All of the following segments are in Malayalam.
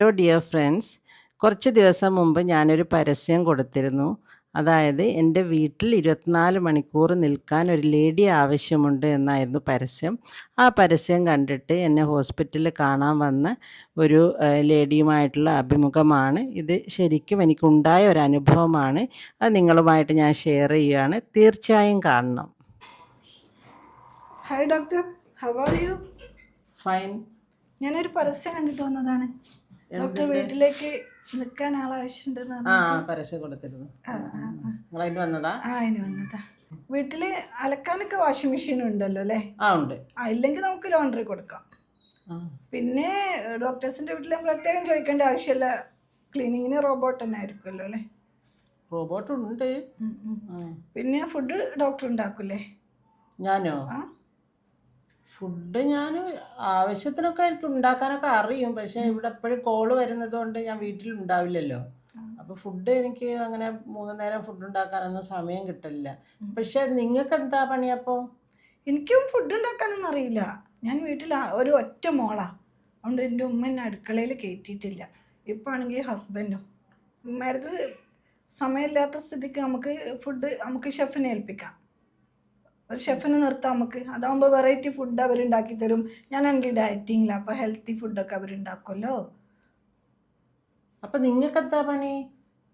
ഹലോ ഡിയർ ഫ്രണ്ട്സ് കുറച്ച് ദിവസം മുമ്പ് ഞാനൊരു പരസ്യം കൊടുത്തിരുന്നു. അതായത് എന്റെ വീട്ടിൽ ഇരുപത്തിനാല് മണിക്കൂർ നിൽക്കാൻ ഒരു ലേഡി ആവശ്യമുണ്ട് എന്നായിരുന്നു പരസ്യം. ആ പരസ്യം കണ്ടിട്ട് എന്നെ ഹോസ്പിറ്റലിൽ കാണാൻ വന്ന ഒരു ലേഡിയുമായിട്ടുള്ള അഭിമുഖമാണ്. ഇത് ശരിക്കും എനിക്കുണ്ടായ ഒരു അനുഭവമാണ്. അത് നിങ്ങളുമായിട്ട് ഞാൻ ഷെയർ ചെയ്യുകയാണ്. തീർച്ചയായും കാണണം. Hi doctor how are you fine ഞാനൊരു പരസ്യം കണ്ടിട്ട് വന്നതാണ്. ഡോക്ടർ വീട്ടിലേക്ക് നിൽക്കാൻ ആളാവശ്യമുണ്ടെന്ന് ആ പരസ്യം കൊടുത്തിരുന്നു. നിങ്ങളതിന് വന്നതാ? ആ അതിന് വന്നതാ. വീട്ടിൽ അലക്കാനൊക്കെ വാഷിംഗ് മെഷീൻ ഉണ്ടല്ലോ അല്ലേ? ആ ഉണ്ട്. ആ ഇല്ലെങ്കിൽ നമുക്ക് ലോണ്ടറി കൊടുക്കാം. പിന്നെ ഡോക്ടേഴ്സിന്റെ വീട്ടിൽ പ്രത്യേകം ചോദിക്കേണ്ട ആവശ്യമില്ല. ക്ലീനിങ്ങിന് റോബോട്ട് തന്നെ ആയിരിക്കുമല്ലോ അല്ലേ? റോബോട്ട് ഉണ്ട്. പിന്നെ ഫുഡ് ഡോക്ടർ ഉണ്ടാക്കൂലേ? ഞാനോ? ആ. ഫുഡ് ഞാൻ ആവശ്യത്തിനൊക്കെ എനിക്ക് ഉണ്ടാക്കാനൊക്കെ അറിയും. പക്ഷേ ഇവിടെ എപ്പോഴും കോൾ വരുന്നത് കൊണ്ട് ഞാൻ വീട്ടിൽ ഉണ്ടാവില്ലല്ലോ. അപ്പോൾ ഫുഡ് എനിക്ക് അങ്ങനെ മൂന്ന് നേരം ഫുഡ് ഉണ്ടാക്കാനൊന്നും സമയം കിട്ടില്ല പക്ഷെ നിങ്ങൾക്ക് എന്താ പണി അപ്പോൾ എനിക്കും ഫുഡ് ഉണ്ടാക്കാനൊന്നും അറിയില്ല. ഞാൻ വീട്ടിൽ ഒരു ഒറ്റ മോളാ. അതുകൊണ്ട് എന്റെ ഉമ്മ എന്നെ അടുക്കളയിൽ കയറ്റിയിട്ടില്ല. ഇപ്പൊ ആണെങ്കിൽ ഹസ്ബൻഡും. ഉമ്മയുടെ സമയമില്ലാത്ത സ്ഥിതിക്ക് നമുക്ക് ഫുഡ് നമുക്ക് ഷെഫിനെ ഏൽപ്പിക്കാം. ഒരു ഷെഫിനെ നിർത്താം നമുക്ക്. അതാകുമ്പോൾ വെറൈറ്റി ഫുഡ് അവരുണ്ടാക്കി തരും. ഞാനാണെങ്കിൽ ഡയറ്റിങ്ങില്ല അപ്പോൾ ഹെൽത്തി ഫുഡൊക്കെ അവരുണ്ടാക്കുമല്ലോ അപ്പം നിങ്ങൾക്ക് എന്താ പണി?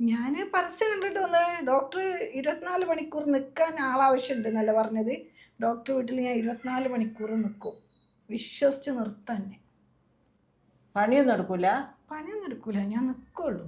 ഞാൻ പരസ്യം കണ്ടിട്ട് വന്നത് ഡോക്ടർ ഇരുപത്തിനാല് മണിക്കൂർ നിൽക്കാൻ ആളാവശ്യമുണ്ട് എന്നല്ല പറഞ്ഞത്. ഡോക്ടർ വീട്ടിൽ ഞാൻ ഇരുപത്തിനാല് മണിക്കൂർ നിൽക്കും വിശ്വസിച്ച് നിർത്താൻ പണിയൊന്നും എടുക്കൂല? പണിയൊന്നും എടുക്കൂല. ഞാൻ നിൽക്കുള്ളൂ